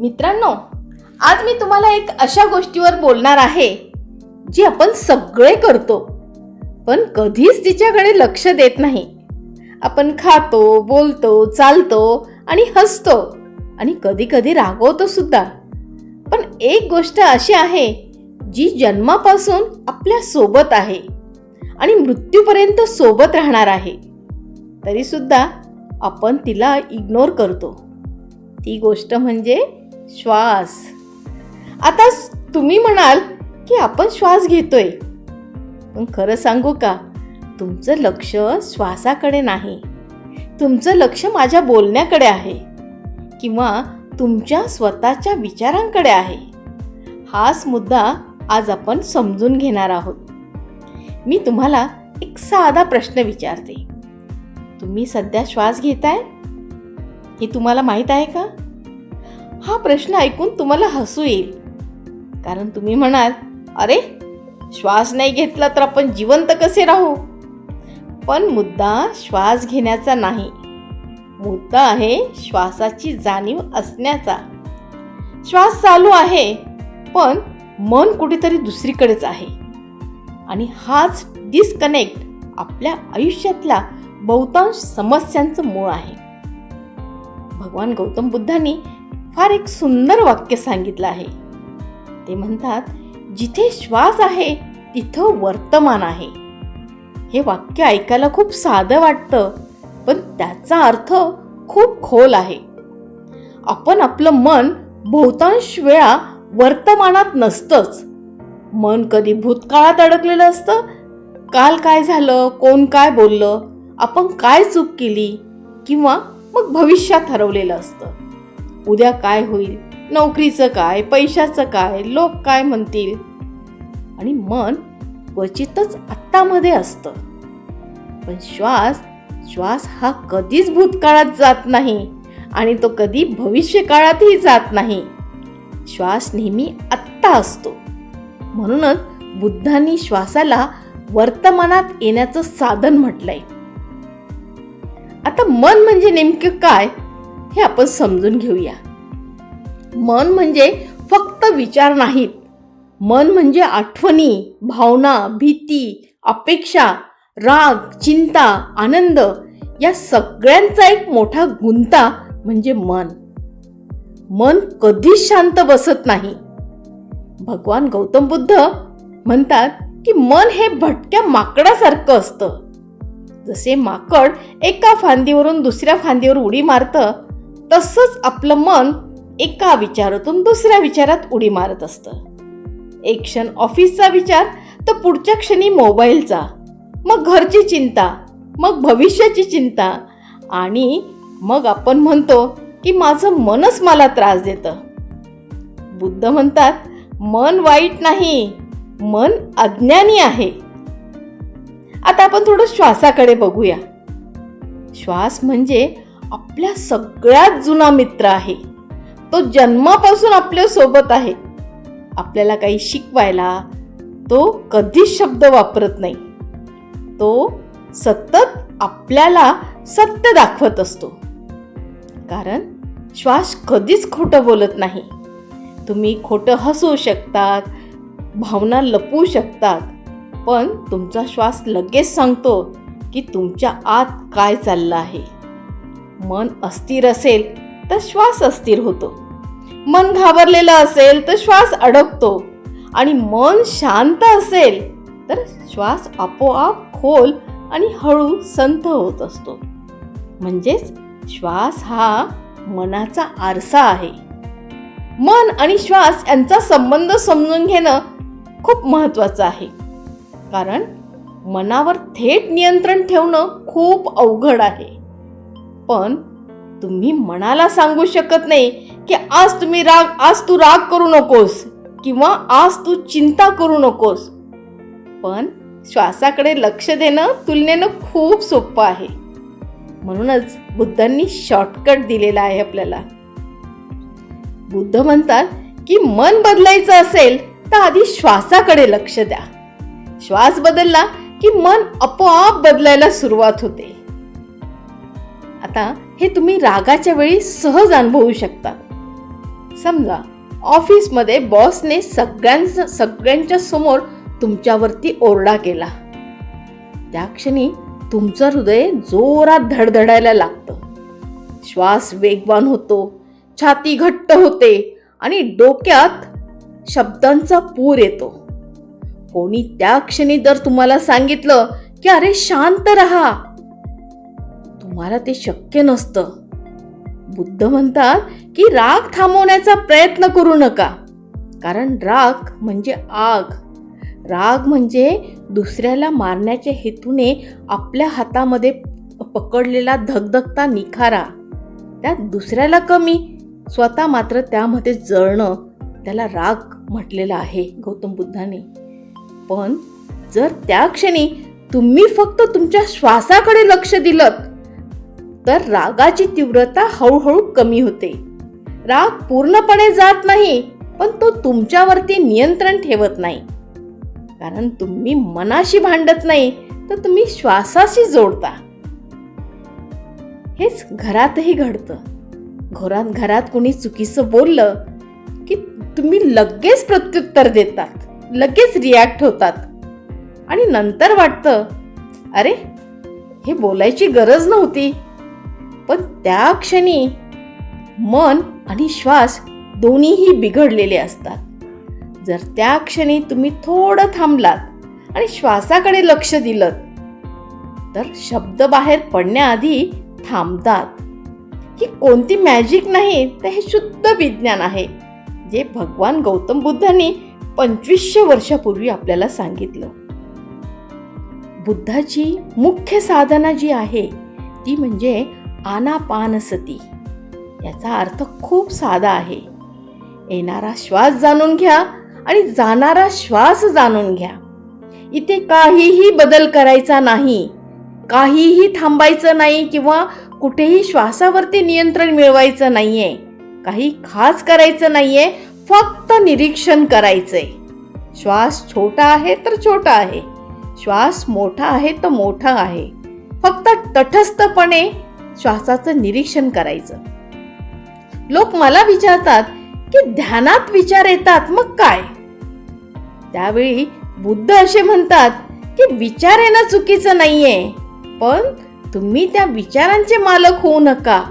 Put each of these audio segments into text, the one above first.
मित्रांनो आज मी तुम्हाला एक अशा गोष्टीवर बोलणार आहे जी आपण सगळे करतो पण कधीच तिच्याकडे लक्ष देत नाही. आपण खातो बोलतो चालतो आणि हसतो आणि कधी कधी रागवतो सुद्धा. पण एक गोष्ट अशी आहे जी जन्मापासून आपल्यासोबत आहे आणि मृत्यूपर्यंत सोबत राहणार आहे तरीसुद्धा आपण तिला इग्नोर करतो. ती गोष्ट म्हणजे श्वास. आता तुम्ही म्हणाल की आपण श्वास घेतोय. पण खरं सांगू का? तुमचं लक्ष श्वासाकडे नाही. तुमचं लक्ष माझ्या बोलण्याकडे आहे. किंवा तुमच्या स्वतःच्या विचारांकडे आहे. हाच मुद्दा आज आपण समजून घेणार आहोत. मी तुम्हाला एक साधा प्रश्न विचारते. तुम्ही सध्या श्वास घेताय? हे तुम्हाला माहीत आहे का? हा प्रश्न ऐकून तुम्हाला हसू येईल. कारण तुम्ही म्हणाल अरे श्वास नाही घेतला तर आपण जिवंत कसे राहू? पण मुद्दा श्वास घेण्याचा नाही. मुद्दा आहे श्वासाची जाणीव असण्याचा. श्वास चालू आहे पण मन कुठेतरी दुसरीकडेच आहे. आणि हाच डिस्कनेक्ट आपल्या आयुष्यातल्या बहुतांश समस्यांचं मूळ आहे. भगवान गौतम बुद्धांनी फार एक सुंदर वाक्य सांगितलं आहे. ते म्हणतात जिथे श्वास आहे तिथं वर्तमान आहे. हे वाक्य ऐकायला खूप साधं वाटतं पण त्याचा अर्थ खूप खोल आहे. आपण आपलं मन बहुतांश वेळा वर्तमानात नसतंच. मन कधी भूतकाळात अडकलेलं असतं? काल काय झालं? कोण काय बोललं? आपण काय चूक केली? किंवा मग भविष्यात हरवलेलं असतं. उद्या काय होईल? नोकरीचं काय? पैशाचं काय? लोक काय म्हणतील? आणि मन क्वचितच आत्तामध्ये असतं. पण श्वास श्वास हा कधीच भूतकाळात जात नाही आणि तो कधी भविष्यकाळातही जात नाही. श्वास नेहमी आत्ता असतो. म्हणूनच बुद्धांनी श्वासाला वर्तमानात येण्याचं साधन म्हटलंय. आता मन म्हणजे नेमकं काय? हे आपण समजून घेऊया. मन म्हणजे फक्त विचार नाहीत. मन म्हणजे आठवणी भावना भीती अपेक्षा राग चिंता आनंद या सगळ्यांचा एक मोठा गुंता म्हणजे मन. मन कधीच शांत बसत नाही. भगवान गौतम बुद्ध म्हणतात की मन हे भटक्या माकडासारखं असतं. जसे माकड एका फांदीवरून दुसऱ्या फांदीवर उडी मारतं तसंच आपलं मन एका विचारातून दुसऱ्या विचारात उडी मारत असतं. एक क्षण ऑफिसचा विचार तर पुढच्या क्षणी मोबाईलचा. मग घरची चिंता मग भविष्याची चिंता. आणि मग आपण म्हणतो की माझं मनच मला त्रास देतं. बुद्ध म्हणतात मन वाईट नाही मन अज्ञानी आहे. आता आपण थोडं श्वासाकडे बघूया. श्वास म्हणजे आपल्या सगळ्यात जुना मित्र आहे. तो जन्मापासून आपल्यासोबत आहे. आपल्याला काही शिकवायला तो कधीच शब्द वापरत नाही. तो सतत आपल्याला सत्य दाखवत असतो. कारण श्वास कधीच खोटं बोलत नाही. तुम्ही खोटं हसू शकतात भावना लपवू शकतात पण तुमचा श्वास लगेच सांगतो की तुमच्या आत काय चाललं आहे. मन अस्थिर असेल तर श्वास अस्थिर होतो. मन घाबरलेलं असेल तर श्वास अडकतो. आणि मन शांत असेल तर श्वास आपोआप खोल आणि हळू संथ होत असतो. म्हणजेच श्वास हा मनाचा आरसा आहे. मन आणि श्वास यांचा संबंध समजून घेणं खूप महत्वाचं आहे. कारण मनावर थेट नियंत्रण ठेवणं खूप अवघड आहे. पण तुम्ही मनाला सांगू शकत नाही की आज तुम्ही राग आज तू राग करू नकोस किंवा आज तू चिंता करू नकोस. पण श्वासाकडे लक्ष देणं तुलनेनं खूप सोपं आहे. म्हणूनच बुद्धांनी शॉर्टकट दिलेला आहे आपल्याला. बुद्ध म्हणतात की मन बदलायचं असेल तर आधी श्वासाकडे लक्ष द्या. श्वास बदलला की मन आपोआप बदलायला सुरुवात होते. आता हे तुम्ही रागाच्या वेळी सहज अनुभवू शकता. समजा ऑफिसमध्ये बॉसने सगळ्यांच्या सगळ्यांच्या समोर तुमच्यावरती ओरडा केला. त्या क्षणी तुमचं हृदय जोरात धडधडायला लागतं. श्वास वेगवान होतो छाती घट्ट होते आणि डोक्यात शब्दांचा पूर येतो. कोणी त्या क्षणी जर तुम्हाला सांगितलं की अरे शांत रहा तुम्हाला ते शक्य नसतं. बुद्ध म्हणतात की राग थांबवण्याचा प्रयत्न करू नका. कारण राग म्हणजे आग. राग म्हणजे दुसऱ्याला मारण्याच्या हेतूने आपल्या हातामध्ये पकडलेला धगधगता निखारा. त्यात दुसऱ्याला कमी स्वतः मात्र त्यामध्ये जळणं त्याला राग म्हटलेला आहे गौतम बुद्धाने. पण जर त्या क्षणी तुम्ही फक्त तुमच्या श्वासाकडे लक्ष दिलं तर रागाची तीव्रता हळूहळू कमी होते. राग पूर्णपणे जात नाही पण तो तुमच्यावरती नियंत्रण ठेवत नाही. कारण तुम्ही मनाशी भांडत नाही तर तुम्ही श्वासाशी जोडता. हेच घरातही घडतं. घरात घरात कोणी चुकीचं बोललं की तुम्ही लगेच प्रत्युत्तर देतात लगेच रिॲक्ट होतात. आणि नंतर वाटतं अरे हे बोलायची गरज नव्हती. पण त्या क्षणी मन आणि श्वास दोन्हीही बिघडलेले असतात. जर त्या क्षणी तुम्ही थोडं थांबलात आणि श्वासाकडे लक्ष दिलं तर शब्द बाहेर पडण्याआधी थांबतात. ही कोणती मॅजिक नाही तर हे शुद्ध विज्ञान आहे जे भगवान गौतम बुद्धांनी पंचवीसशे वर्षापूर्वी आपल्याला सांगितलं. बुद्धाची मुख्य साधना जी आहे ती म्हणजे आनापानसती. याचा अर्थ खूप साधा आहे. येणारा श्वास जाणून घ्या आणि जाणारा श्वास जाणून घ्या. इथे काहीही बदल करायचा नाही. काहीही थांबायचं नाही किंवा कुठेही श्वासावरती नियंत्रण मिळवायचं नाहीये. काही खास करायचं नाहीये फक्त निरीक्षण करायचंय. श्वास छोटा आहे तर छोटा आहे. श्वास मोठा आहे तर मोठा आहे. फक्त तटस्थपणे श्वासाचं निरीक्षण करायचं. लोक मला विचारतात की ध्यानात विचार येतात मग काय? त्यावेळी बुद्ध असे म्हणतात की विचार येणं चुकीचं नाहीये पण तुम्ही त्या विचारांचे मालक होऊ नका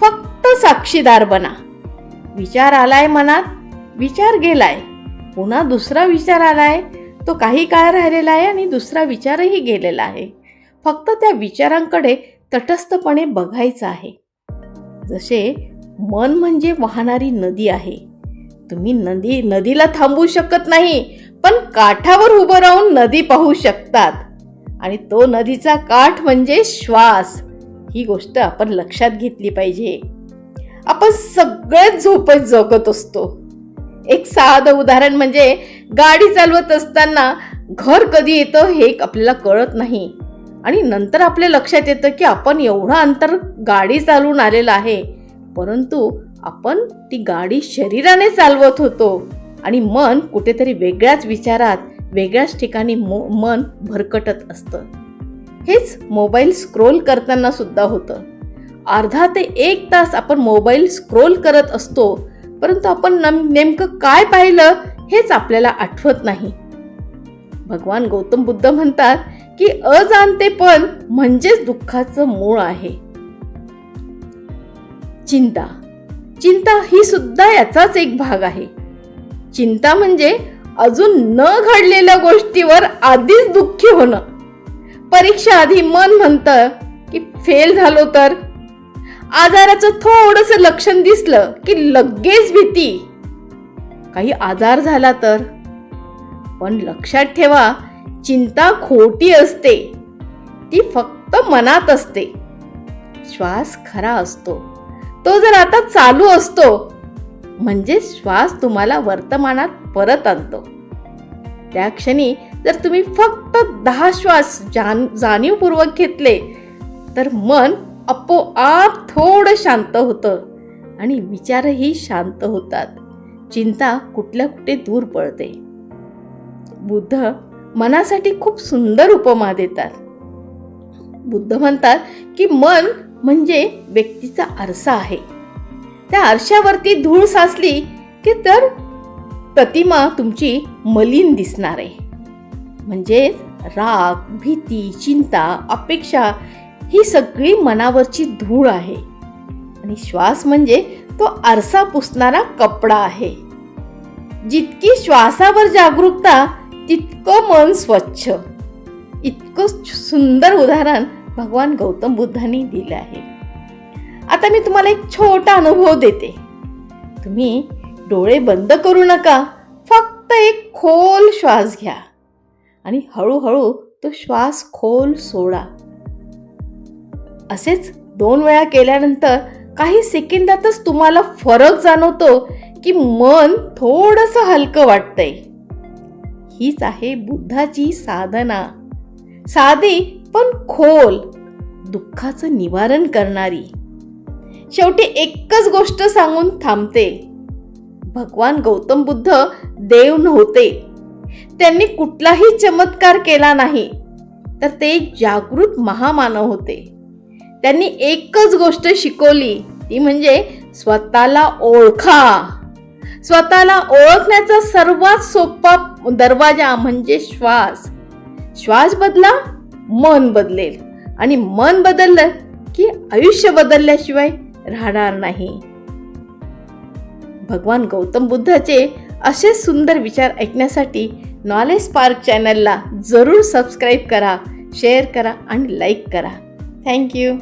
फक्त साक्षीदार बना. विचार आलाय मनात विचार गेलाय. पुन्हा दुसरा विचार आलाय तो काही काळ राहिलेला आहे आणि दुसरा विचारही गेलेला आहे. फक्त त्या विचारांकडे तटस्थपणे बघायचं आहे. जसे मन म्हणजे वाहणारी नदी आहे. तुम्ही नदी नदीला थांबू शकत नाही पण काठावर उभं राहून नदी पाहू शकतात. आणि तो नदीचा काठ म्हणजे श्वास. ही गोष्ट आपण लक्षात घेतली पाहिजे. आपण सगळेच झोपत जगत असतो. एक साधं उदाहरण म्हणजे गाडी चालवत असताना घर कधी येतं हे आपल्याला कळत नाही. आणि नंतर आपल्या लक्षात येतं की आपण एवढं अंतर गाडी चालवून आलेलं आहे. परंतु आपण ती गाडी शरीराने चालवत होतो. आणि मन कुठेतरी वेगळ्याच विचारात वेगळ्याच ठिकाणी मो मन भरकटत असतं. हेच मोबाईल स्क्रोल करताना सुद्धा होतं. अर्धा ते एक तास आपण मोबाईल स्क्रोल करत असतो परंतु आपण नम नेमकं काय पाहिलं हेच आपल्याला आठवत नाही. भगवान गौतम बुद्ध म्हणतात की अजाणतेपण म्हणजेच दुःखाचं मूळ आहे. चिंता. चिंता ही सुद्धा याचाच एक भाग आहे. चिंता म्हणजे अजून न घडलेल्या गोष्टीवर आधीच दुःखी होणं. परीक्षा आधी मन म्हणतं की फेल झालो तर? आजाराचं थोडस लक्षण दिसलं की लगेच भीती. काही आजार झाला तर? पण लक्षात ठेवा चिंता खोटी असते. ती फक्त मनात असते. श्वास खरा असतो. तो जर आता चालू असतो म्हणजे श्वास तुम्हाला वर्तमानात परत आणतो. त्या क्षणी जर तुम्ही फक्त दहा श्वास जाण जाणीवपूर्वक घेतले तर मन आपोआप थोडं शांत होतं आणि विचारही शांत होतात. चिंता कुठल्या कुठे दूर पळते. बुद्ध मनासाठी खूप सुंदर उपमा देतात. बुद्ध म्हणतात की मन म्हणजे व्यक्तीचा आरसा आहे. त्या आरशावरती धूळ साचली की तर प्रतिमा तुमची मलिन दिसणार आहे. म्हणजे राग भीती चिंता अपेक्षा ही सगळी मनावरची धूळ आहे. आणि श्वास म्हणजे तो आरसा पुसणारा कपडा आहे. जितकी श्वासावर जागरूकता तितकं मन स्वच्छ इतकं सुंदर उदाहरण भगवान गौतम बुद्धांनी दिलं आहे. आता मी तुम्हाला एक छोटा अनुभव देते. तुम्ही डोळे बंद करू नका फक्त एक खोल श्वास घ्या आणि हळूहळू तो श्वास खोल सोडा. असेच दोन वेळा केल्यानंतर काही सेकंदातच तुम्हाला फरक जाणवतो की मन थोडंसं हलकं वाटतंय. हीच आहे बुद्धाची साधना. साधी पण खोल दुःखाचं निवारण करणारी. शेवटी एकच गोष्ट सांगून थांबते. भगवान गौतम बुद्ध देव नव्हते. त्यांनी कुठलाही चमत्कार केला नाही. तर ते एक जागृत महामानव होते. त्यांनी एकच गोष्ट शिकवली ती म्हणजे स्वतःला ओळखा. स्वतःला ओळखण्याचा सर्वात सोपा दरवाजा म्हणजे श्वास. श्वास बदला मन बदलेल. आणि मन बदललं की आयुष्य बदलल्याशिवाय राहणार नाही. भगवान गौतम बुद्धाचे असे सुंदर विचार ऐकण्यासाठी नॉलेज पार्क चॅनलला जरूर सबस्क्राईब करा शेअर करा आणि लाईक करा. थँक्यू